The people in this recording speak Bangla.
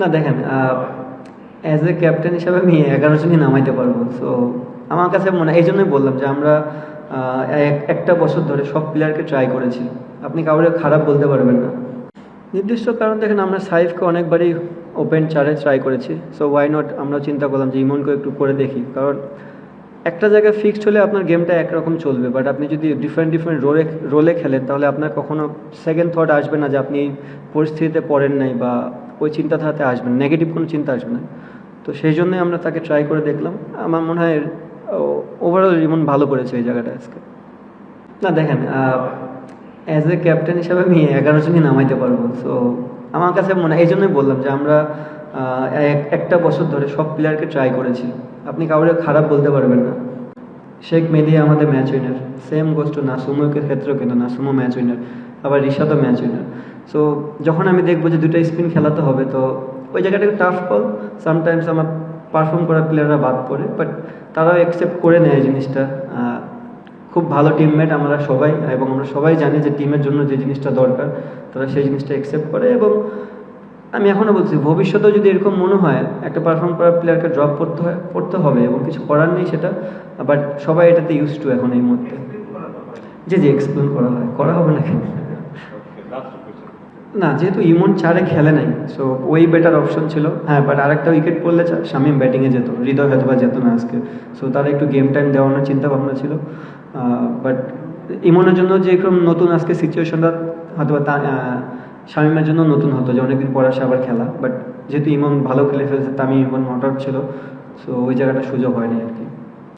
না, দেখেন অ্যাজ এ ক্যাপ্টেন হিসাবে আমি এগারো জনই নামাইতে পারব সো আমার কাছে মনে এই জন্যই বললাম যে আমরা এক- একটা বছর ধরে সব প্লেয়ারকে ট্রাই করেছি। আপনি কাউরে খারাপ বলতে পারবেন না। নির্দিষ্ট কারণ দেখেন, আমরা সাইফকে অনেকবারই ওপেন চারে ট্রাই করেছি সো ওয়াই নট আমরা চিন্তা করলাম যে ইমনকে একটু করে দেখি, কারণ একটা জায়গায় ফিক্সড হলে আপনার গেমটা একরকম চলবে বাট আপনি যদি ডিফারেন্ট ডিফারেন্ট রোলে রোলে খেলেন, তাহলে আপনার কখনো সেকেন্ড থট আসবে না যে আপনি পরিস্থিতিতে পড়েন নাই বা ওই চিন্তাধারাতে আসবেন নেগেটিভ কোনো চিন্তা আসবে না। তো সেই জন্যই আমরা তাকে ট্রাই করে দেখলাম। আমার মনে হয় ওভারঅল ইমন ভালো করেছে এই জায়গাটা আজকে। না, দেখেন অ্যাজ এ ক্যাপ্টেন হিসাবে আমি এগারো জনই নামাইতে পারব। সো আমার কাছে মনে এই জন্যই বললাম যে আমরা একটা বছর ধরে সব প্লেয়ারকে ট্রাই করেছি। আপনি কাউরে খারাপ বলতে পারবেন না। শেখ মেদি আমাদের match winner same goes to নাসুমোর ক্ষেত্রেও কিন্তু নাসুমো ম্যাচ উইনার আবার রিশাদও ম্যাচ উইনার সো যখন আমি দেখব যে দুটো স্পিন খেলাতে হবে, তো ওই জায়গাটা টাফ কল সামটাইমস আমার পারফর্ম করা প্লেয়াররা বাদ পড়ে বাট তারাও অ্যাকসেপ্ট করে নেয় এই জিনিসটা। খুব ভালো টিমমেট আমরা সবাই, এবং আমরা সবাই জানি যে টিমের জন্য যে জিনিসটা দরকার, তারা সেই জিনিসটা অ্যাকসেপ্ট করে, এবং আমি এখনও বলছি, ভবিষ্যতেও যদি এরকম মনে হয়, একটা পারফর্ম করা প্লেয়ারকে ড্রপ করতে হয়, করতে হবে, এবং কিছু করার নেই সেটা বাট সবাই এটাতে ইউজ টু এখন এই মুহূর্তে। জি জি এক্সপ্লেন করা হয়। করা হবে না কেন? না, যেহেতু ইমন চারে খেলে নাই সো ওই বেটার অপশন ছিল। হ্যাঁ বাট আরেকটা উইকেট পড়লে শামীম ব্যাটিংয়ে যেত, হৃদয় হয়তো বা যেত না আজকে। সো তার একটু গেম টাইম দেওয়ানোর চিন্তা ভাবনা ছিল বাট ইমনের জন্য যে এরকম নতুন আজকে সিচুয়েশনটা হয়তো বা শামীমের জন্য নতুন হতো, যে অনেকদিন পর আসে আবার খেলা। বাট যেহেতু ইমন ভালো খেলে ফেলছে, তামিম ইমন নট আউট ছিল সো ওই জায়গাটা সুযোগ হয়নি আর কি।